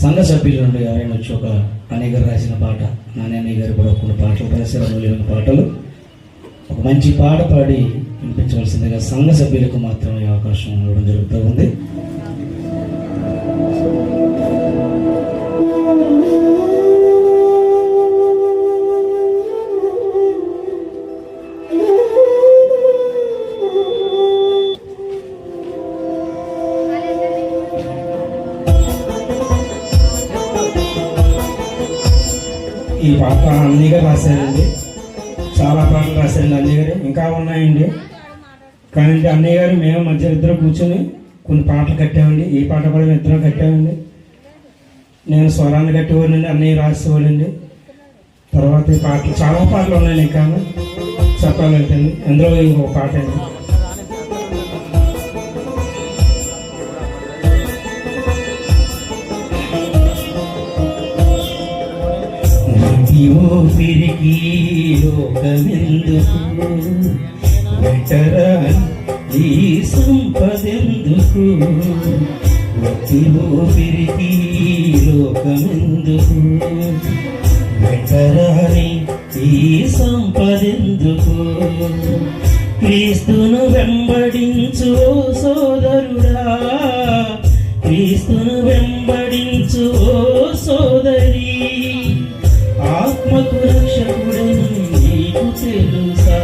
సంఘ సభ్యుల నుండి ఎవరైనా వచ్చి ఒక అన్నయ్య గారు రాసిన పాట నాన్నయ్య గారు కూడా కొన్ని పాటలు రాసిన పాటలు. ఒక మంచి పాట పాడి వినిపించవలసిందిగా సంఘ సభ్యులకు మాత్రమే అవకాశం ఇవ్వడం జరుగుతూ ఉంది. పాట అన్నిగా రాశారండి. చాలా పాటలు రాశారండి అన్నయ్య గారు. ఇంకా ఉన్నాయండి. కానీ అన్నయ్య గారు మేము మధ్య ఇద్దరు కూర్చొని కొన్ని పాటలు కట్టామండి. ఈ పాట కూడా మేము ఇద్దరం కట్టామండి. నేను స్వరాన్ని కట్టేవాడినండి అన్నయ్య రాసేవాడండి తర్వాత ఈ పాటలు చాలా పాటలు ఉన్నాయి ఇంకా. చెప్పాలంటే అందులో ఒక పాట అండి. నీటి ఊపిరికి లోకమెందుకు వెటరా ఈ సంపదెందుకు? ప్రతి ఊపిరికి లోకమెందుకు వెటరాని ఈ సంపదెందుకు? క్రీస్తును వెంబడించు సోదరుడా. క్రీస్తును వెంబడించు సోదరి. ఆత్మకు రక్షకుడని నీకు తెలుసా?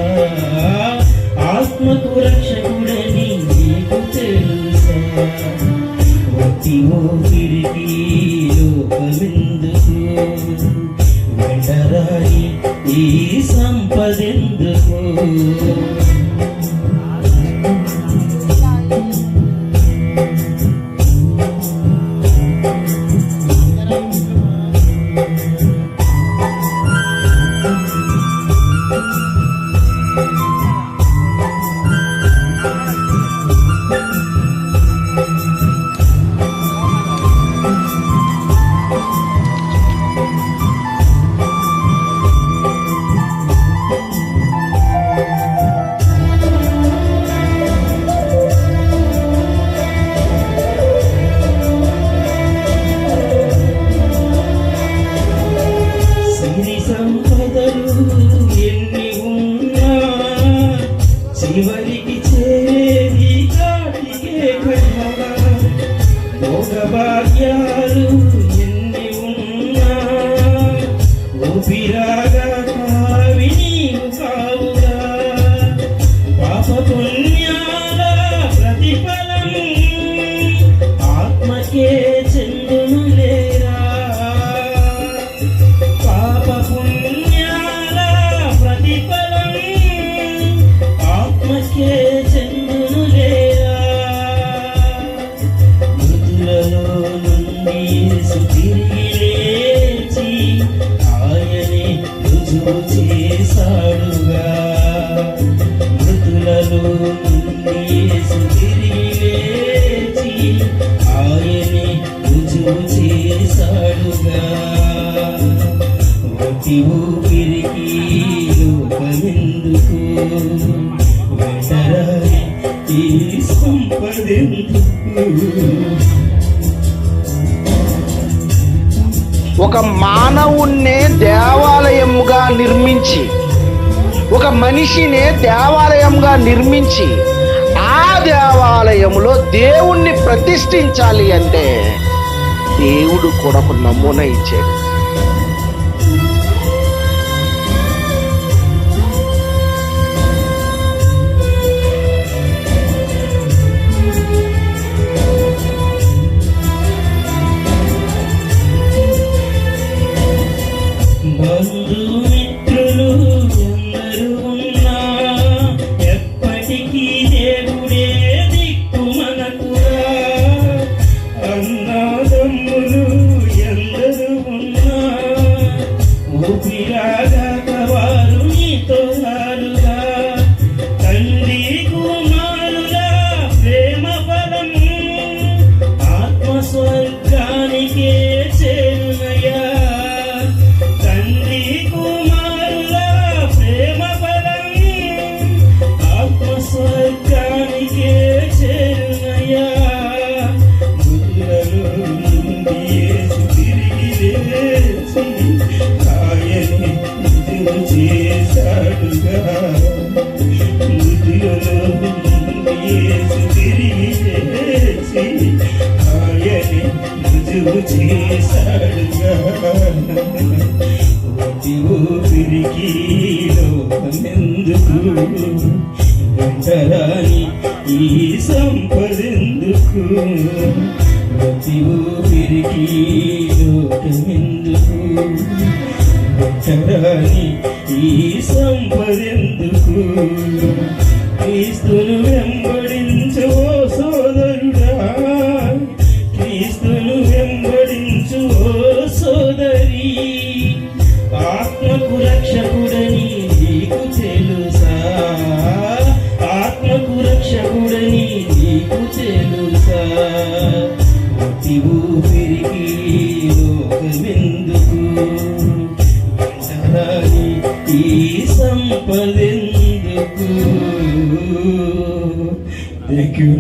ఆత్మకు రక్షకుడని నీకు తెలుసా? ఒట్టి ఊపిరికి లోకమెందుకు about you. రుజువు చేశాడుగా మృతులలో యేసు తిరిగి లేచి ఆయనే రుజువు చేశాడుగా. ఊపిరికి లోకమెందుకు ఈ సంపదెందుకు? ఒక మానవుణ్ణే దేవాలయముగా నిర్మించి ఒక మనిషినే దేవాలయంగా నిర్మించి ఆ దేవాలయములో దేవుణ్ణి ప్రతిష్ఠించాలి అంటే దేవుడు కూడా ఒక నమూనా ఇచ్చాడు. do చేశాడుగా ఒట్టి ఊపిరికి లోకమెందుకు వెంటరాని ఈ సంపదెందుకు ప్రతి ఊపిరికి లోకమెందుకు వెంటరాని ఈ సంపదెందుకు క్రీస్తును ఈ సంపదెందుకు? Thank you